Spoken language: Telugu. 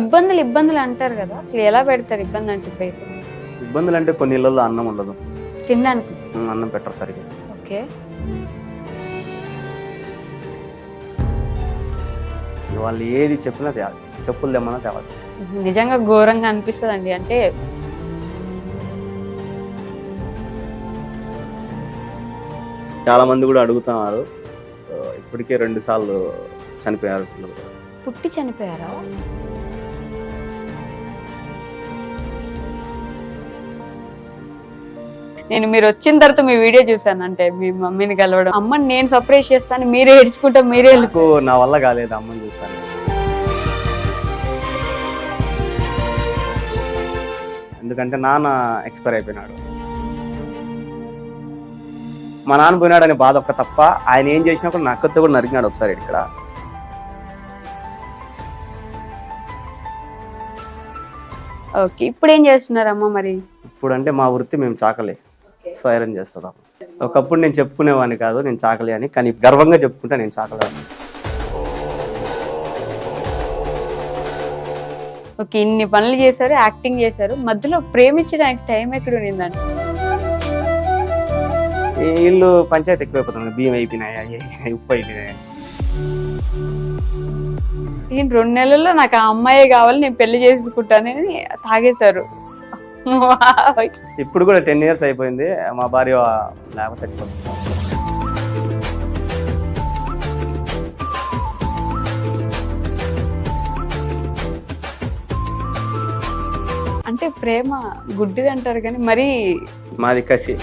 ఇబ్బందులు ఇబ్బందులు అంటారు కదా. అసలు ఎలా పెడతారు ఇబ్బంది అంటే బేసిక్ ఇబ్బందులు అంటే కొన్ని ఇళ్ళల్లో అన్నం ఉండదు. తినడానికి? ఉమ్, అన్నం పెట్టరు సరిగ్గా ఓకే. అసలు వాళ్ళు ఏది చెప్పినా తేవాల్సి చెప్పులు తెమ్మన్నా తేవాల్సి నిజంగా ఘోరంగా అనిపిస్తుంది అంటే చాలా మంది కూడా అడుగుతున్నారు. సో ఇప్పటికే రెండు సార్లు చనిపోయారు. పిల్లలు. పుట్టి చనిపోయారా? నేను మీరు వచ్చిన తర్వాత మీ వీడియో చూసాను అంటే మీ మమ్మీని కలవడం. అమ్మని నేను సపరేట్ చేస్తాను మీరే ఏడ్చుకుంటా మీరే నా వల్ల కాలేదు అమ్మని చూస్తాను. ఎందుకంటే నాన్న ఎక్స్పైర్ అయిపోయినాడు. మా నాన్న పోయినాడనే బాధ ఒక్క తప్ప ఆయన ఏం చేసినా కూడా నక్కతో కూడా నరికినాడు ఒకసారి ఇక్కడ. ఓకే ఇప్పుడు ఏం చేస్తున్నారు అమ్మ మరి? ఇప్పుడు అంటే మా వృత్తి మేము చాకలి. సో ఐరన్ ఒకప్పుడు నేను చెప్పుకునేవాడిని కాదు నేను చాకలి అని కానీ గర్వంగా చెప్పుకుంటా నేను చాకలి. ఓకే ఇన్ని పనులు చేశారు యాక్టింగ్ చేశారు. మధ్యలో ప్రేమించడానికి టైం ఎక్కడ ఉండిందండి? ఇల్లు పంచాయతీ ఎక్కువైపోతుంది. బియ్యం అయిపోయినాయి ఉప్పు అయిపోయినాయి. రెండు నెలల్లో నాకు ఆ అమ్మాయే కావాలి నేను పెళ్ళి చేసుకుంటానని తాగేశారు. ఇప్పుడు కూడా టెన్ ఇయర్స్ అయిపోయింది. మా భార్య లేకపోతే చచ్చిపోతుంది. అంటే ప్రేమ గుడ్డిది అంటారు కానీ మరీ మాది కసి.